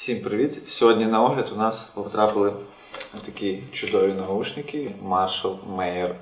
Всім привіт! Сьогодні на огляд у нас потрапили такі чудові наушники Marshall Mayer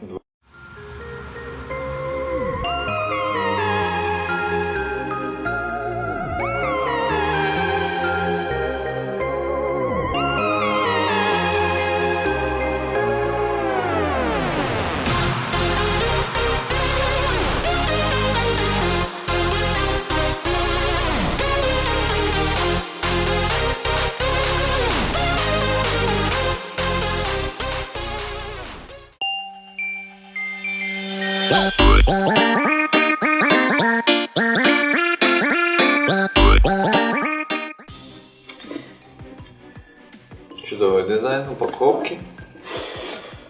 Чудовий дизайн, упаковки.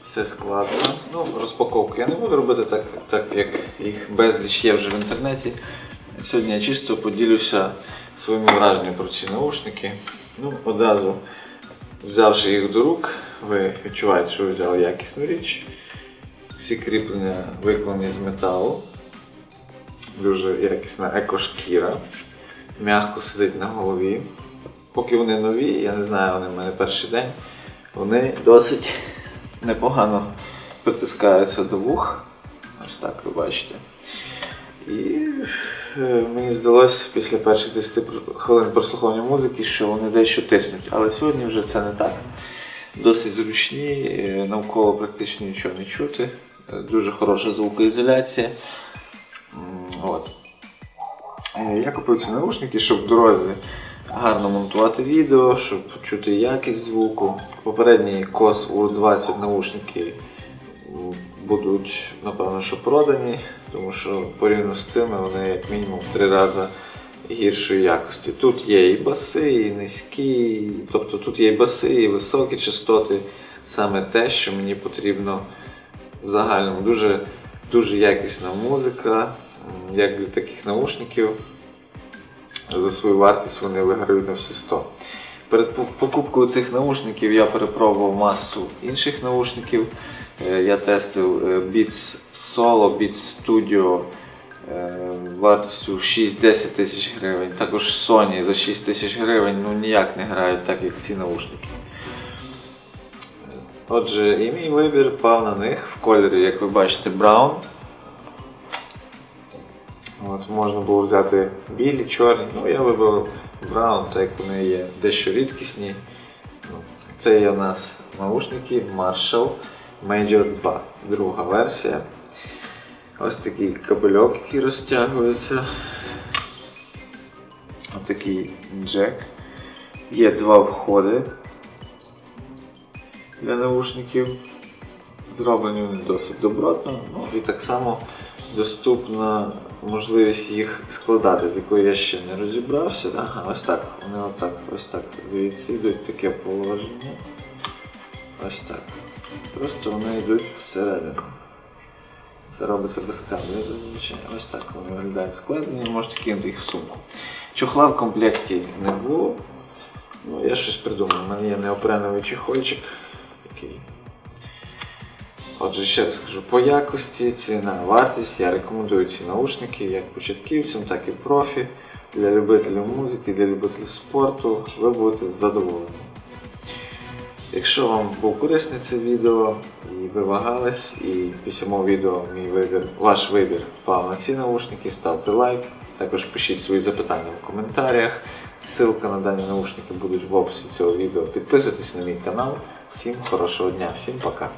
Все складно. Ну, розпаковку я не буду робити так, так як їх безліч є вже в інтернеті. Сьогодні я чисто поділюся своїми враженнями про ці наушники. Ну, одразу взявши їх до рук, ви відчуваєте, що ви взяли якісну річ. Всі кріплення виконані з металу. Дуже якісна екошкіра. М'яко сидить на голові. Поки вони нові, я не знаю, вони в мене перший день, вони досить непогано притискаються до вух. Ось так ви бачите. І е, мені здалося після перших 10 хвилин прослуховування музики, що вони дещо тиснуть. Але сьогодні вже це не так. Досить зручні, е, навколо практично нічого не чути. Дуже хороша звукоізоляція. От. Е, Я купив ці наушники, щоб в дорозі гарно монтувати відео, щоб чути якість звуку. Попередні COS U20 наушники будуть, напевно, що продані, тому що порівняно з цими вони як мінімум в три рази гіршої якості. Тут є і баси, і низькі, тобто тут є і баси, і високі частоти, саме те, що мені потрібно в загальному. Дуже, дуже якісна музика, як для таких наушників за свою вартість вони виграють на всі 100. Перед покупкою цих наушників я перепробував масу інших наушників. Е, Я тестив е, Beats Solo, Beats Studio е, вартістю 6-10 тисяч гривень. Також Sony за 6 тисяч гривень ну, ніяк не грають так, як ці наушники. Отже, і мій вибір пав на них в кольорі, як ви бачите, браун. От, можна було взяти білі, чорні. Ну, я вибрав браун, так як вони є дещо рідкісні. Ну, Це є у нас наушники Marshall Major 2, друга версія. Ось такий кабельок, який розтягується. Ось такий джек. Є два входи для наушників. Зроблені вони досить добротно. Ну і так само доступна можливість їх складати, з якою я ще не розібрався. Ага, ось так. Вони отак, ось так. Дивіться, йдуть таке положення. Ось так. Просто вони йдуть всередину. Це робиться без кабеля зазвичай. Ось так вони виглядають складені, можете кинути їх в сумку. Чохла в комплекті не було. Ну, я щось придумав. У мене є неопреновий чехольчик. Отже, ще раз скажу, по якості, ціна, вартість, я рекомендую ці наушники як початківцям, так і профі. Для любителів музики, для любителів спорту ви будете задоволені. Якщо вам був корисне це відео і ви вагались, і після мого відео мій вибір, ваш вибір впав на ці наушники, ставте лайк. Також пишіть свої запитання в коментарях. Ссылка на дані наушники будуть в описі цього відео. Підписуйтесь на мій канал. Всім хорошого дня, всім пока.